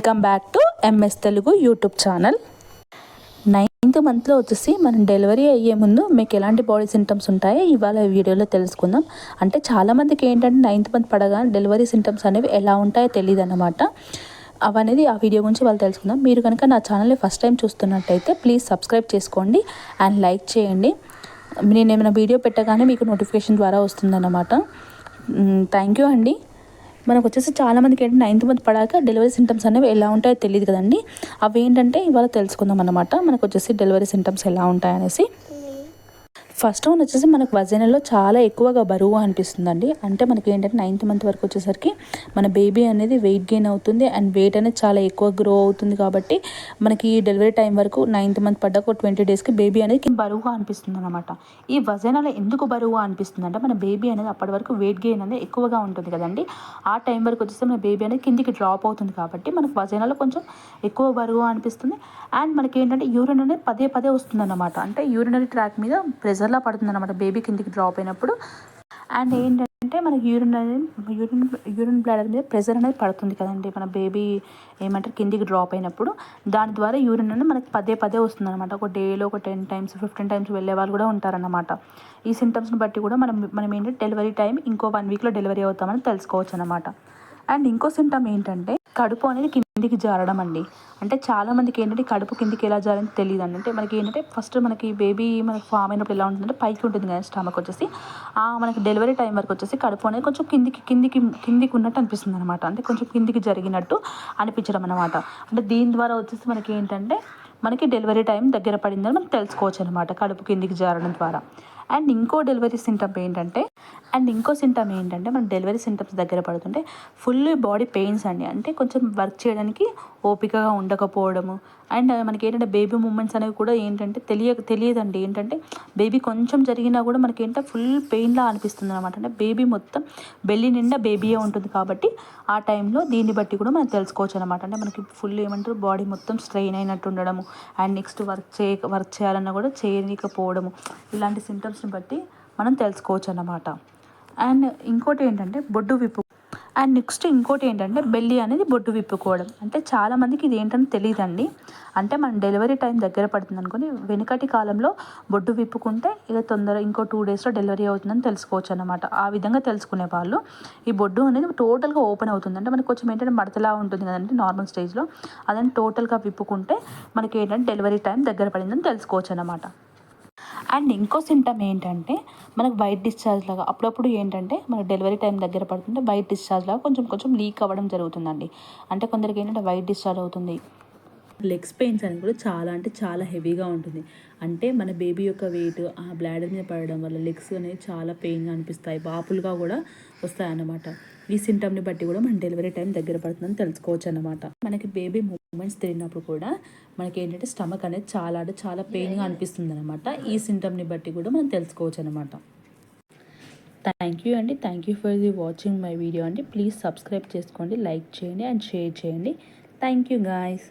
Welcome back to MS Telugu YouTube channel. Ninth మంత్లో వచ్చేసి మనం డెలివరీ అయ్యే ముందు మీకు ఎలాంటి బాడీ సింటమ్స్ ఉంటాయో ఇవాళ ఈ వీడియోలో తెలుసుకుందాం. అంటే చాలామందికి ఏంటంటే నైన్త్ మంత్ పడగా డెలివరీ సింటమ్స్ అనేవి ఎలా ఉంటాయో తెలియదు అన్నమాట. అవనేది ఆ వీడియో గురించి వాళ్ళు తెలుసుకుందాం. మీరు కనుక నా ఛానల్ని ఫస్ట్ టైం చూస్తున్నట్టయితే ప్లీజ్ సబ్స్క్రైబ్ చేసుకోండి అండ్ లైక్ చేయండి. నేను ఏమైనా వీడియో పెట్టగానే మీకు నోటిఫికేషన్ ద్వారా వస్తుందన్నమాట. థ్యాంక్ యూ అండి. మనకు వచ్చేసి చాలామందికి ఏంటంటే నైన్త్ మంత్ పడాక డెలివరీ సింటమ్స్ అనేవి ఎలా ఉంటాయో తెలియదు కదండి. అవి ఏంటంటే ఇవాళ తెలుసుకుందాం అనమాట మనకు వచ్చేసి డెలివరీ సింటమ్స్ ఎలా ఉంటాయనేసి. ఫస్ట్ వన్ వచ్చేసి మనకు వజనలో చాలా ఎక్కువగా బరువు అనిపిస్తుందండి. అంటే మనకి ఏంటంటే నైన్త్ మంత్ వరకు వచ్చేసరికి మన బేబీ అనేది వెయిట్ గెయిన్ అవుతుంది అండ్ వెయిట్ అనేది చాలా ఎక్కువ గ్రో అవుతుంది కాబట్టి మనకి డెలివరీ టైం వరకు నైన్త్ మంత్ పడ్డాక ఒక ట్వంటీ డేస్కి బేబీ అనేది బరువుగా అనిపిస్తుంది అనమాట ఈ వజనలో ఎందుకు బరువుగా అనిపిస్తుంది అంటే మన బేబీ అనేది అప్పటి వరకు వెయిట్ గెయిన్ అనేది ఎక్కువగా ఉంటుంది కదండి. ఆ టైం వరకు వచ్చేసి మన బేబీ అనేది కిందికి డ్రాప్ అవుతుంది కాబట్టి మనకు వజనలో కొంచెం ఎక్కువ బరువు అనిపిస్తుంది. అండ్ మనకి ఏంటంటే యూరిన్ అనేది పదే పదే వస్తుంది అనమాట అంటే యూరినరీ ట్రాక్ మీద ప్రెజర్లా పడుతుంది అనమాట బేబీ కిందికి డ్రాప్ అయినప్పుడు. అండ్ ఏంటంటే మనకి యూరిన్ అనేది యూరిన్ యూరిన్ బ్లాడర్ మీద ప్రెజర్ అనేది పడుతుంది కదండి. మన బేబీ ఏమంటారు కిందికి డ్రాప్ అయినప్పుడు. దాని ద్వారా యూరిన్ అనేది మనకి పదే పదే వస్తుంది అనమాట ఒక డేలో ఒక టెన్ టైమ్స్ ఫిఫ్టీన్ టైమ్స్ వెళ్ళే వాళ్ళు కూడా ఉంటారన్నమాట. ఈ సింటమ్స్ని బట్టి కూడా మనం మనం ఏంటంటే డెలివరీ టైం ఇంకో వన్ వీక్లో డెలివరీ అవుతామని తెలుసుకోవచ్చు అనమాట అండ్ ఇంకో సింటమ్ ఏంటంటే కడుపు అనేది కిందికి జారడం అండి. అంటే చాలామందికి ఏంటంటే కడుపు కిందికి ఎలా జారని తెలియదు అండి. అంటే మనకి ఏంటంటే ఫస్ట్ మనకి బేబీ మనకి ఫామ్ అయినప్పుడు ఎలా ఉంటుందంటే పైకి ఉంటుంది కదా స్టమక్ వచ్చేసి. ఆ మనకి డెలివరీ టైం వరకు వచ్చేసి కడుపు అనేది కొంచెం కిందికి కిందికి కిందికి ఉన్నట్టు అనిపిస్తుంది అనమాట అంటే కొంచెం కిందికి జరిగినట్టు అనిపించడం అనమాట అంటే దీని ద్వారా వచ్చేసి మనకి ఏంటంటే మనకి డెలివరీ టైం దగ్గర పడిందని మనం తెలుసుకోవచ్చు అనమాట కడుపు కిందికి జారడం ద్వారా. అండ్ ఇంకో డెలివరీ సింటమ్ ఏంటంటే అండ్ ఇంకో సింటమ్ ఏంటంటే మనం డెలివరీ సింటమ్స్ దగ్గర పడుతుంటే ఫుల్ బాడీ పెయిన్స్ అండి. అంటే కొంచెం వర్క్ చేయడానికి ఓపికగా ఉండకపోవడము. అండ్ మనకి ఏంటంటే బేబీ మూమెంట్స్ అనేవి కూడా ఏంటంటే తెలియ తెలియదండి. ఏంటంటే బేబీ కొంచెం జరిగినా కూడా మనకి ఏంటంటే ఫుల్ పెయిన్లా అనిపిస్తుంది అనమాట అంటే బేబీ మొత్తం బెల్లి నిండా బేబీయే ఉంటుంది కాబట్టి ఆ టైంలో దీన్ని బట్టి కూడా మనం తెలుసుకోవచ్చు అనమాట అంటే మనకి ఫుల్ ఏమంటారు? బాడీ మొత్తం స్ట్రెయిన్ అయినట్టు ఉండడము. అండ్ నెక్స్ట్ వర్క్ చేయ వర్క్ చేయాలన్నా కూడా చేయలేకపోవడము ఇలాంటి సింటమ్స్ని బట్టి మనం తెలుసుకోవచ్చు అన్నమాట అండ్ ఇంకోటి ఏంటంటే బొడ్డు విప్పు. అండ్ నెక్స్ట్ ఇంకోటి ఏంటంటే బెల్లి అనేది బొడ్డు విప్పుకోవడం. అంటే చాలామందికి ఇది ఏంటని తెలియదండి అంటే మన డెలివరీ టైం దగ్గర పడుతుంది అనుకుని వెనుకటి కాలంలో బొడ్డు విప్పుకుంటే ఇక తొందర ఇంకో టూ డేస్లో డెలివరీ అవుతుందని తెలుసుకోవచ్చు అనమాట ఆ విధంగా తెలుసుకునే వాళ్ళు. ఈ బొడ్డు అనేది టోటల్గా ఓపెన్ అవుతుంది. అంటే మనకు కొంచెం ఏంటంటే మడతలా ఉంటుంది కదండి నార్మల్ స్టేజ్లో. అదని టోటల్గా విప్పుకుంటే మనకి ఏంటంటే డెలివరీ టైం దగ్గర పడిందని తెలుసుకోవచ్చు అనమాట అండ్ ఇంకో సింటమ్ ఏంటంటే మనకు వైట్ డిశ్చార్జ్ లాగా అప్పుడప్పుడు ఏంటంటే మనకు డెలివరీ టైం దగ్గర పడుతుంటే వైట్ డిశ్చార్జ్ లాగా కొంచెం కొంచెం లీక్ అవ్వడం జరుగుతుందండి. అంటే కొందరికి ఏంటంటే వైట్ డిశ్చార్జ్ అవుతుంది. లెగ్స్ పెయిన్స్ అనేది కూడా చాలా అంటే చాలా హెవీగా ఉంటుంది. అంటే మన బేబీ యొక్క వెయిట్ ఆ బ్లాడర్ మీద పడడం వల్ల లెగ్స్ అనేవి చాలా పెయిన్గా అనిపిస్తాయి. వాపులుగా కూడా వస్తాయి అన్నమాట ఈ సింటమ్ని బట్టి కూడా మన డెలివరీ టైం దగ్గర పడుతుందని తెలుసుకోవచ్చు అనమాట మనకి బేబీ మూమెంట్స్ తిరిగినప్పుడు కూడా మనకి ఏంటంటే స్టమక్ అనేది చాలా అంటే చాలా పెయిన్గా అనిపిస్తుంది అనమాట ఈ సింటమ్ని బట్టి కూడా మనం తెలుసుకోవచ్చు అనమాట థ్యాంక్ యూ అండి. Thank you for the watching my video అండి. ప్లీజ్ సబ్స్క్రైబ్ చేసుకోండి లైక్ చేయండి అండ్ షేర్ చేయండి. Thank you guys